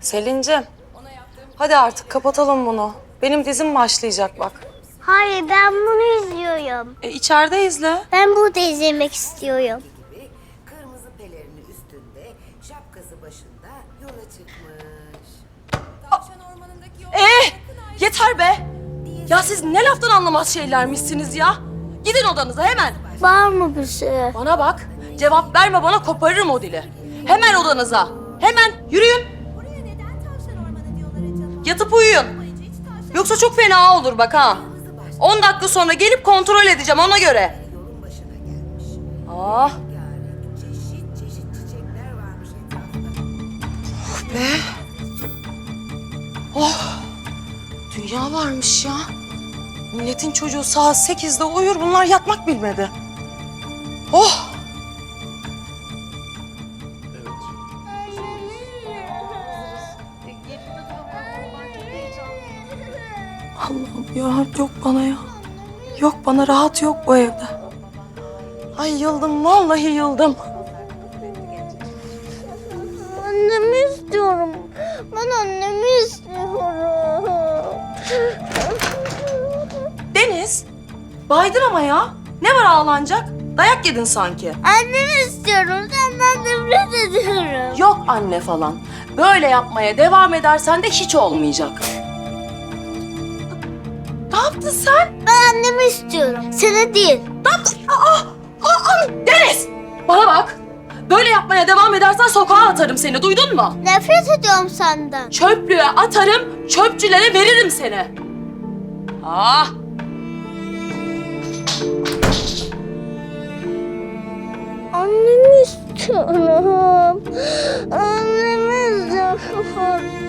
Selin'cim. Hadi artık kapatalım bunu. Benim dizim başlayacak bak. Hayır ben bunu izliyorum. E içeride izle. Ben burada izlemek istiyorum. kırmızı pelerini üstünde, şapkası başında yola çıkmış. Ee, yeter be. Ya siz ne laftan anlamaz şeylermişsiniz ya. Gidin odanıza hemen. Var mı bir şey? Bana bak. Cevap verme bana koparırım o dili. Hemen odanıza. Hemen yürüyün. Yatıp uyuyun. Yoksa çok fena olur bak ha. 10 dakika sonra gelip kontrol edeceğim ona göre. Ah etrafta. be. Oh. Dünya varmış ya. Milletin çocuğu saat 8'de uyur bunlar yatmak bilmedi. Oh. Allah'ım ya yok bana ya. Yok bana rahat yok bu evde. Ay yıldım vallahi yıldım. Annemi istiyorum. Ben annemi istiyorum. Deniz, baydın ama ya. Ne var ağlanacak? Dayak yedin sanki. Annemi istiyorum. Senden nefret ediyorum. Yok anne falan. Böyle yapmaya devam edersen de hiç olmayacak. Ne yaptın sen? Ben annemi istiyorum. Seni değil. Ne yaptın? Aa, aa, Deniz! Bana bak. Böyle yapmaya devam edersen sokağa atarım seni. Duydun mu? Nefret ediyorum senden. Çöplüğe atarım, çöpçülere veririm seni. Ah! Annemi istiyorum. Annemi istiyorum.